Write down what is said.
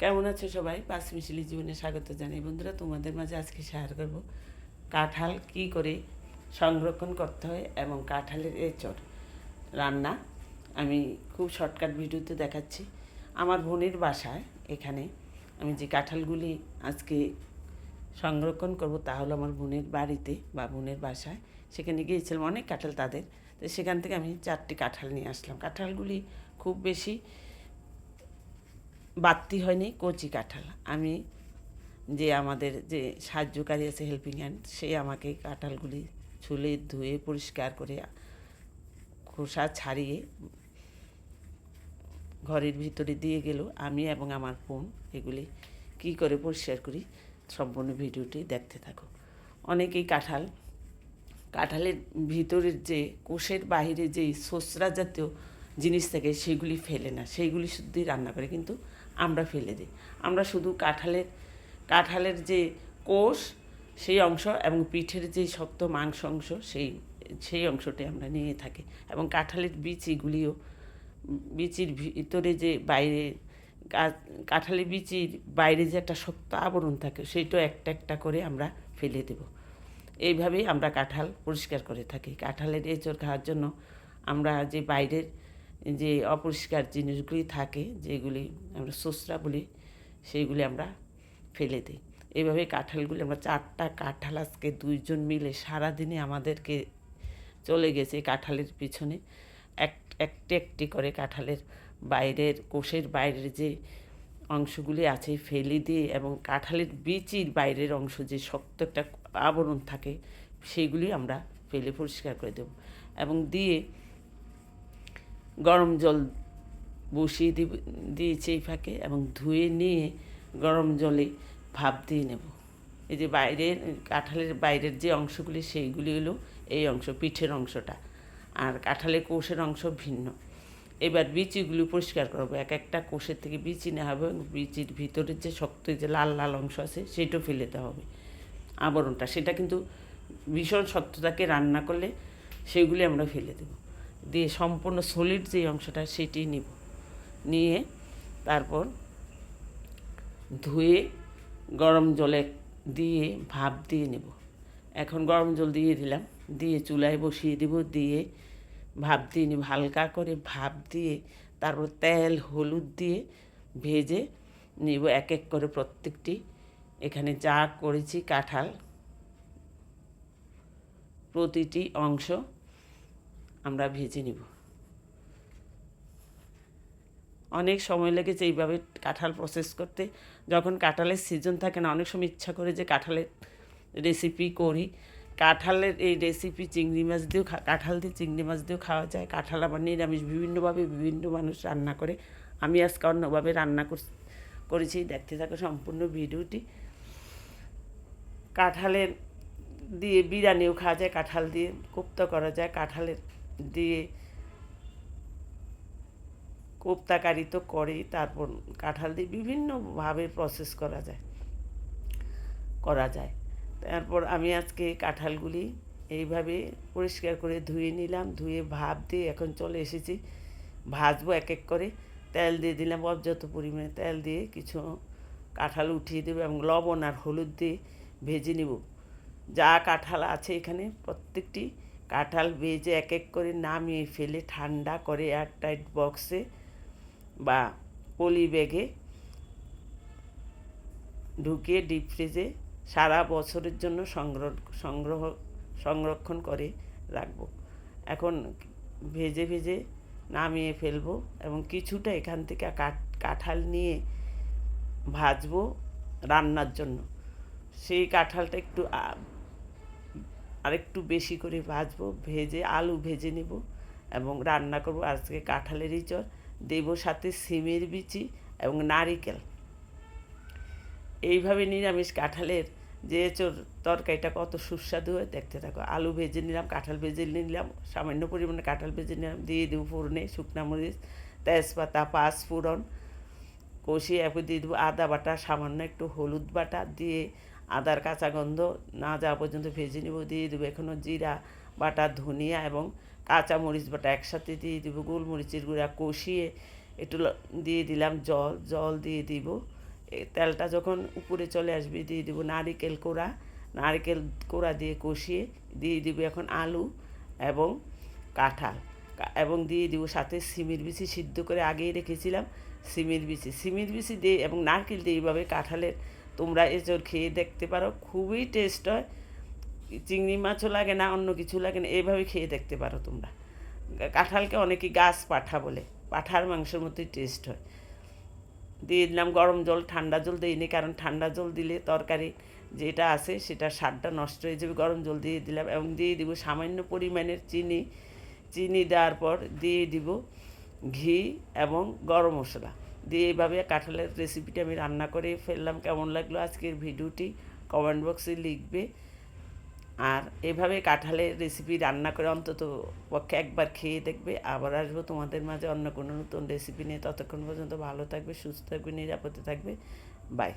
কেমন আছো সবাই? পাঁচ মিশিলি জীবনে স্বাগত জানাই। বন্ধুরা, তোমাদের মাঝে আজকে শেয়ার করব। কাঁঠাল কি করে সংরক্ষণ করতে হয় এবং কাঁঠালের এঁচড় রান্না। আমি খুব শর্টকাট ভিডিওতে দেখাচ্ছি। আমার বোনের বাসায় এখানে আমি যে কাঁঠালগুলি আজকে সংরক্ষণ করব তা হলো আমার বোনের বাড়িতে বা বোনের বাসায়। সেখানে গিয়েছিলাম অনেক কাঁঠাল তাদের। তো সেখান থেকে আমি চারটি কাঁঠাল নিয়ে আসলাম। কাঁঠালগুলি খুব বেশি বাড়তি হয়নি, কচি কাঁঠাল। আমি যে আমাদের যে সাহায্যকারী আছে হেল্পিং হ্যান্ড সে আমাকে কাঁঠালগুলি ছুলে, ধুয়ে, পরিষ্কার করে খোসা ছাড়িয়ে ঘরের ভিতরে দিয়ে গেল। আমি এবং আমার বোন এগুলি কি করে পরিষ্কার করি সম্পূর্ণ ভিডিওটি দেখতে থাকো। অনেকেই কাঁঠাল, কাঁঠালের ভিতরের যে কোষের বাইরে যে সোসরা জাতীয় জিনিস থাকে, সেগুলি ফেলে না। সেইগুলি শুধুই রান্না করে, কিন্তু আমরা ফেলে দিই। আমরা শুধু কাঁঠালের কাঁঠালের যে কোষ, সেই অংশ এবং পিঠের যে শক্ত মাংস অংশ, সেই সেই অংশটি আমরা নিয়ে থাকি এবং কাঁঠালের বিচিগুলিও বিচির ভিতরে যে বাইরে কাঁঠালের বিচির বাইরে যে একটা শক্ত আবরণ থাকে সেইটাও একটা একটা করে আমরা ফেলে দেব। এইভাবেই আমরা কাঁঠাল পরিষ্কার করে থাকি। কাঁঠালের এঁচড় খাওয়ার জন্য আমরা যে বাইরের যে অপরিষ্কার জিনিসগুলি থাকে, যেগুলি আমরা সোসরা বলি, সেইগুলি আমরা ফেলে দিই। এইভাবে কাঁঠালগুলি আমরা চারটা কাঁঠাল আজকে দুইজন মিলে সারাদিনে আমাদেরকে চলে গেছে কাঁঠালের পিছনে। এক, একটি একটি করে কাঁঠালের বাইরের, কোষের বাইরের যে অংশগুলি আছে ফেলে দিয়ে এবং কাঁঠালের বিচির বাইরের অংশ যে শক্ত একটা আবরণ থাকে, সেইগুলি আমরা ফেলে পরিষ্কার করে দেব। এবং দিয়ে গরম জল বসিয়ে দিয়েছি এই ফাঁকে এবং ধুয়ে নিয়ে গরম জলে ভাপ দিয়ে নেব। এই যে বাইরের কাঁঠালের বাইরের যে অংশগুলি, সেইগুলি হলো এই অংশ, পিঠের অংশটা। আর কাঁঠালের কোষের অংশ ভিন্ন। এবার বিচিগুলো পরিষ্কার করব। এক একটা কোষের থেকে বিচি নেওয়া হবে বিচির ভিতরের যে শক্ত যে লাল লাল অংশ আছে সেটাও ফেলে দেওয়া হবে। আবরণটা, সেটা কিন্তু ভীষণ শক্ততাকে রান্না করলে সেগুলি আমরা ফেলে দেব। দিয়ে সম্পূর্ণ সলিড যে অংশটা সেটি নিব। নিয়ে তারপর ধুয়ে গরম জলে দিয়ে ভাপ দিয়ে নেব। এখন গরম জল দিয়ে দিলাম। দিয়ে চুলায় বসিয়ে দেব। দিয়ে ভাপ দিয়ে নিব। হালকা করে ভাপ দিয়ে তারপর তেল, হলুদ দিয়ে ভেজে নিব এক এক করে প্রত্যেকটি। এখানে যা করেছি কাঁঠাল প্রতিটি অংশ আমরা ভেজে নিব। অনেক সময় লেগেছে এইভাবে কাঁঠাল প্রসেস করতে। যখন কাঁঠালের সিজন থাকে না, অনেক সময় ইচ্ছা করে যে কাঁঠালের রেসিপি করি। কাঁঠালের এই রেসিপি চিংড়ি মাছ দিয়েও কাঁঠাল দিয়ে চিংড়ি মাছ দিয়েও খাওয়া যায়। কাঁঠাল আবার নিরামিষ বিভিন্নভাবে বিভিন্ন মানুষ রান্না করে। আমি আজকে অন্যভাবে রান্না কর- করেছি। দেখতে থাকো সম্পূর্ণ ভিডিওটি। কাঁঠালের দিয়ে বিরিয়ানিও খাওয়া যায়, কাঁঠাল দিয়ে কোপ্তা করা যায়, কাঁঠালের দিয়ে কোপ্তাকারি তো করেই, তারপর কাঁঠাল দিয়ে বিভিন্নভাবে প্রসেস করা যায় করা যায়। তারপর আমি আজকে কাঁঠালগুলি এইভাবে পরিষ্কার করে ধুয়ে নিলাম, ধুয়ে ভাপ দিয়ে এখন চলে এসেছি। ভাজবো এক এক করে, তেল দিয়ে দিলাম পর্যাপ্ত পরিমাণে তেল দিয়ে কিছু কাঁঠাল উঠিয়ে দেবো এবং লবণ আর হলুদ দিয়ে ভেজে নেব। যা কাঁঠাল আছে এখানে প্রত্যেকটি কাঁঠাল ভেজে এক এক করে নামিয়ে ফেলে ঠান্ডা করে এয়ারটাইট বক্সে বা পলি ব্যাগে ঢুকিয়ে ডিপ ফ্রিজে সারা বছরের জন্য সংগ্রহ সংগ্রহ, সংরক্ষণ করে রাখব। এখন ভেজে ভেজে নামিয়ে ফেলব এবং কিছুটা এখান থেকে কাঠ, কাঁঠাল নিয়ে ভাজবো রান্নার জন্য। সেই কাঁঠালটা একটু আরেকটু বেশি করে ভাজবো, ভেজে আলু ভেজে নেব এবং রান্না করব আজকে কাঁঠালেরই চর দেব সাথে সিমের বিচি এবং নারিকেল। এইভাবে নিরামিষ কাঁঠালের যে চোর তরকারিটা কত সুস্বাদু হয়, দেখতে থাকো। আলু ভেজে নিলাম, কাঁঠাল ভেজে নিলাম, সামান্য পরিমাণে কাঁঠাল ভেজে নিলাম, দিয়ে দেবো ফোড়নে শুকনা মরিচ, তেজপাতা, পাঁচ ফোড়ন, কষিয়ে এরপর দিয়ে দেবো আদা বাটা, সামান্য একটু হলুদ বাটা, দিয়ে আদার কাঁচা গন্ধ, না যাওয়া পর্যন্ত ভেজে নেব, দিয়ে দেবো এখনও জিরা, বাটা, ধনিয়া এবং কাঁচা মরিচ বাটা একসাথে দিয়ে দেবো, গোলমরিচের গুঁড়া কষিয়ে একটু দিয়ে দিলাম জল জল দিয়ে দিব। তেলটা যখন উপরে চলে আসবে দিয়ে দিব নারিকেল কোড়া, নারকেল কোড়া দিয়ে কষিয়ে দিয়ে দিব এখন আলু এবং কাঁঠাল। এবং দিয়ে দিব সাথে সিমের বিচি সিদ্ধ করে আগেই রেখেছিলাম, সিমের বিচি। সিমের বিচি দিয়ে এবং নারকেল দিয়ে এইভাবে কাঁঠালের তোমরা এঁচড় খেয়ে দেখতে পারো, খুবই টেস্ট হয়। চিংড়ি মাছও লাগে না, অন্য কিছু লাগে না এইভাবে খেয়ে দেখতে পারো তোমরা। কাঁঠালকে অনেকে গাছ পাঠা বলে, পাঠার মাংসের মতোই টেস্ট হয়। দিয়ে দিলাম গরম জল, ঠান্ডা জল দিইনি, কারণ ঠান্ডা জল দিলে তরকারি যেটা আছে সেটা স্বাদটা নষ্ট হয়ে যাবে। গরম জল দিয়ে দিলাম এবং দিয়ে দিব সামান্য পরিমাণের চিনি। চিনি দেওয়ার পর দিয়ে দিব ঘি এবং গরম মশলা। দিয়ে এইভাবে কাঁঠালের রেসিপিটা আমি রান্না করে ফেললাম। কেমন লাগল আজকের ভিডিওটি? কমেন্ট বক্সে লিখবে। আর এভাবে কাঁঠালের রেসিপি রান্না করে অন্তত পক্ষে একবার খেয়ে দেখবে। আবার আসব তোমাদের মাঝে অন্য কোনো নতুন রেসিপি নিয়ে। ততক্ষণ পর্যন্ত ভালো থাকবে, সুস্থ থাকবে, নিরাপদে থাকবে। বাই